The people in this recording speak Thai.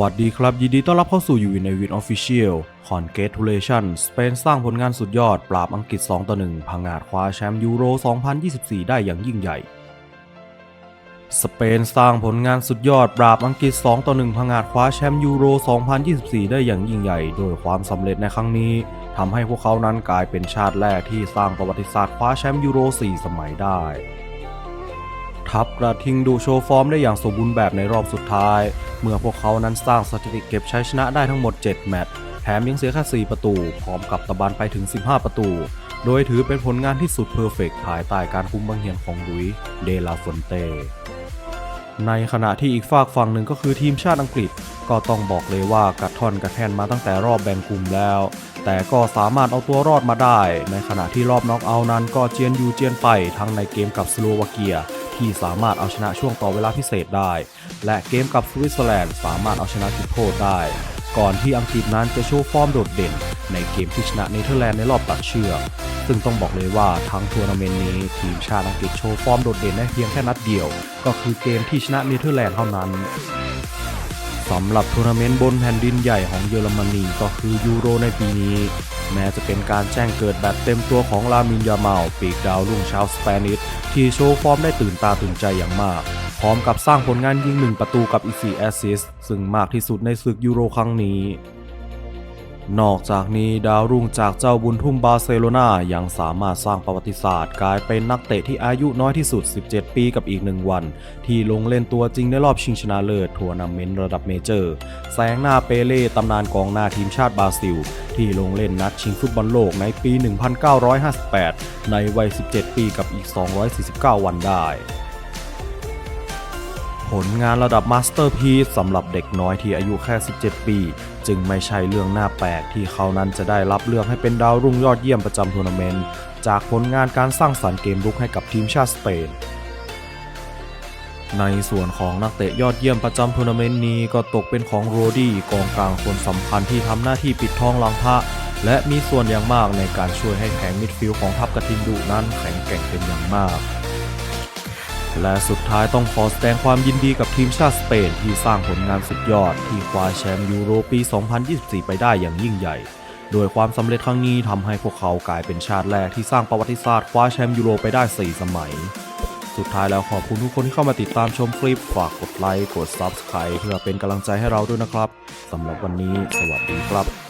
วัสดีครับ ยินดีต้อนรับเข้าสู่ยูวินในวินออฟฟิเชียลคอนเกตทูเลชันสเปนสร้างผลงานสุดยอด ปราบอังกฤษ 2 ต่อ 1พังงาดคว้าแชมป์ยูโร 2024 ได้อย่างยิ่งใหญ่ สเปนสร้างผลงานสุดยอด ปราบอังกฤษ 2 ต่อ 1พังงาดคว้าแชมป์ยูโร 2024 ได้อย่างยิ่งใหญ่ โดยความสำเร็จในครั้งนี้ทำให้พวกเขานั้นกลายเป็นชาติแรกที่สร้างประวัติศาสตร์คว้าแชมป์ยูโร 4 สมัยได้ทัพกระทิงดูโชว์ฟอร์มได้อย่างสมบูรณ์แบบในรอบสุดท้าย เมื่อพวกเขานั้นสร้างสถิติเก็บชัยชนะได้ทั้งหมด 7 แมตช์แถมยังเสียแค่ 4 ประตู พร้อมกับตะบันไปถึง 15 ประตู โดยถือเป็นผลงานที่สุดเพอร์เฟกต์ภายใต้การคุมบังเหียนของลุยส์เดลาฟอนเตในขณะที่อีกฝากฝั่งหนึ่งก็คือทีมชาติอังกฤษ ก็ต้องบอกเลยว่ากัดทอนกระแทนมาตั้งแต่รอบแบ่งกลุ่มแล้ว แต่ก็สามารถเอาตัวรอดมาได้ ในขณะที่รอบน็อกเอาท์นั้นก็เจียนยูเจียนไปทั้งในเกมกับสโลวาเกีย ที่สามารถเอาชนะช่วงต่อเวลาพิเศษได้ และเกมกับสวิตเซอร์แลนด์สามารถเอาชนะจุดโทษได้ ก่อนที่อังกฤษนั้นจะโชว์ฟอร์มโดดเด่น ในเกมที่ชนะเนเธอร์แลนด์ในรอบตัดเชือก ซึ่งต้องบอกเลยว่าทั้งทัวร์นาเมนต์นี้ทีมชาติอังกฤษโชว์ฟอร์มโดดเด่นได้เพียงแค่นัดเดียว ก็คือเกมที่ชนะเนเธอร์แลนด์เท่านั้นสำหรับทัวร์นาเมนต์บนแผ่นดินใหญ่ของเยอรมนีก็คือยูโรในปีนี้ แม้จะเป็นการแจ้งเกิดแบบเต็มตัวของลามินยาเมาปีกดาวรุ่งชาวสเปนิชที่โชว์ฟอร์มได้ตื่นตาตื่นใจอย่างมาก พร้อมกับสร้างผลงานยิง1ประตูกับอีก4แอสซิสซึ่งมากที่สุดในศึกยูโรครั้งนี้ นอกจากนี้ดาวรุ่งจากเจ้าบุญทุ่มบาร์เซโลนายังสามารถสร้างประวัติศาสตร์ กลายเป็นนักเตะที่อายุน้อยที่สุด 17 ปีกับอีกหนึ่งวัน ที่ลงเล่นตัวจริงในรอบชิงชนะเลิศทัวร์นาเมนต์ระดับเมเจอร์แซงหน้าเปเล่ตำนานกองหน้าทีมชาติบราซิล ที่ลงเล่นนัดชิงฟุตบอลโลกในปี 1958 ในวัย 17 ปีกับอีก 249 วันได้ ผลงานระดับมาสเตอร์พีซสำหรับเด็กน้อยที่อายุแค่ 17 ปี จึงไม่ใช่เรื่องน่าแปลกที่เขานั้นจะได้รับเลือกให้เป็นดาวรุ่งยอดเยี่ยมประจำทัวร์นาเมนต์จากผลงานการสร้างสรรค์เกมรุกให้กับทีมชาติสเปน ในส่วนของนักเตะยอดเยี่ยมประจำทัวร์นาเมนต์นี้ก็ตกเป็นของโรดี้กองกลางคนสำคัญที่ทำหน้าที่ปิดทองหลังพระและมีส่วนอย่างมากในการช่วยให้แข็งมิดฟิลด์ของทัพกระทิงดุนั้นแข็งแกร่งเป็นอย่างมาก และสุดท้ายต้องขอแสดงความยินดีกับทีมชาติสเปนที่สร้างผลงานสุดยอดที่คว้าแชมป์ยูโรปี 2024 ไปได้อย่างยิ่งใหญ่ โดยความสำเร็จครั้งนี้ทำให้พวกเขากลายเป็นชาติแรกที่สร้างประวัติศาสตร์คว้าแชมป์ยูโรไปได้ 4 สมัย สุดท้ายแล้วขอบคุณทุกคนที่เข้ามาติดตามชมคลิป ฝากกดไลค์ กด Subscribe เพื่อเป็นกำลังใจให้เราด้วยนะครับสำหรับวันนี้ สวัสดีครับ